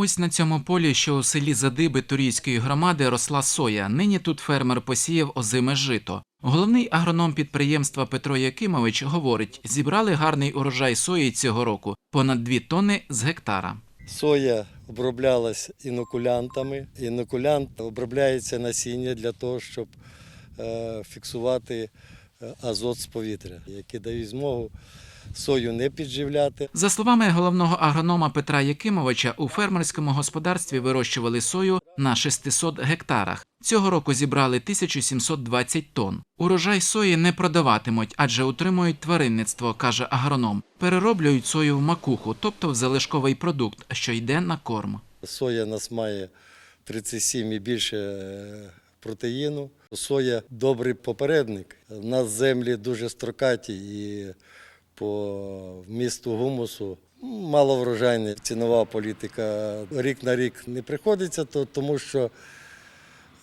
Ось на цьому полі, що у селі Задиби Турійської громади, росла соя. Нині тут фермер посіяв озиме жито. Головний агроном підприємства Петро Якимович говорить, зібрали гарний урожай сої цього року понад 2 тонни з гектара. Соя оброблялась інокулянтами. Інокулянт обробляється насіння для того, щоб е, фіксувати е, азот з повітря, які дають змогу сою не підживляти. За словами головного агронома Петра Якимовича, у фермерському господарстві вирощували сою на 600 гектарах. Цього року зібрали 1720 тонн. Урожай сої не продаватимуть, адже утримують тваринництво, каже агроном. Перероблюють сою в макуху, тобто в залишковий продукт, що йде на корм. Соя нас має 37 і більше е, протеїну. Соя добрий попередник. У нас землі дуже строкаті і по вмісту гумусу мало врожайні. Цінова політика рік на рік не приходиться, то- тому що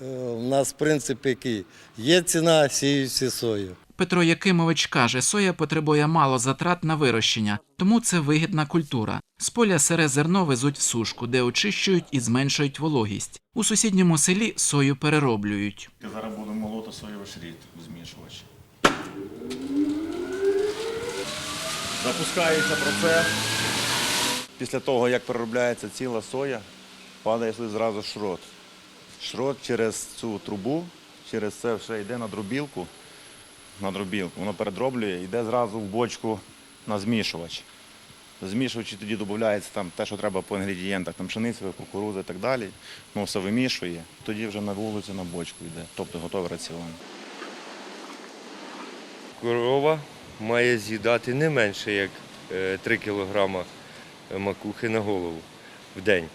е, у нас принцип який є ціна, сіють всі сою. Петро Якимович каже, соя потребує мало затрат на вирощення, тому це вигідна культура. З поля сире зерно везуть в сушку, де очищують і зменшують вологість. У сусідньому селі сою перероблюють. Зараз буду молоти соєвий шріт, змішувач. Запускається процес. Після того, як переробляється ціла соя, падає зразу шрот. Шрот через цю трубу, через це все йде на дробілку. На дробілку. Воно передроблює, йде зразу в бочку на змішувач. Змішуючи тоді додається там те, що треба по інгредієнтах, там пшениця, кукурудза і так далі. Ну, все вимішує, тоді вже на вулицю на бочку йде, тобто готовий раціон. Корова має з'їдати не менше як е, 3 кг макухи на голову в день.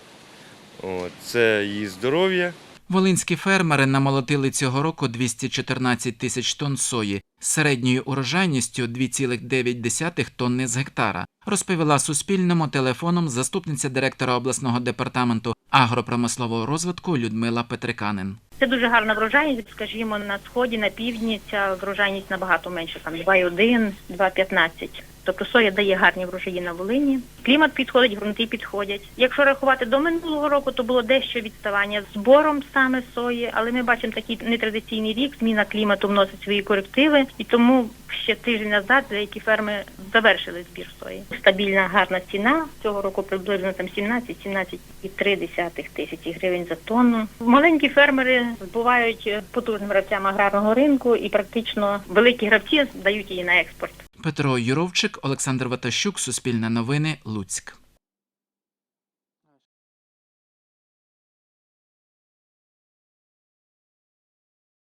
Це її здоров'я. Волинські фермери намолотили цього року 214 тисяч тонн сої з середньою урожайністю 2,9 тонни з гектара, розповіла Суспільному телефоном заступниця директора обласного департаменту агропромислового розвитку Людмила Петриканин. Це дуже гарна врожайність, скажімо, на сході, на півдні ця врожайність набагато менша, там 2,1, 2,15. Тобто соя дає гарні врожаї на Волині. Клімат підходить, ґрунти підходять. Якщо рахувати до минулого року, то було дещо відставання збором саме сої, але ми бачимо такий нетрадиційний рік, зміна клімату вносить свої корективи, і тому ще тиждень назад деякі ферми завершили збір сої. Стабільна гарна ціна цього року приблизно там 17-17,3 тисячі гривень за тонну. Маленькі фермери збувають потужним гравцям аграрного ринку і практично великі гравці дають її на експорт. Петро Юровчик, Олександр Ватащук, Суспільне новини, Луцьк.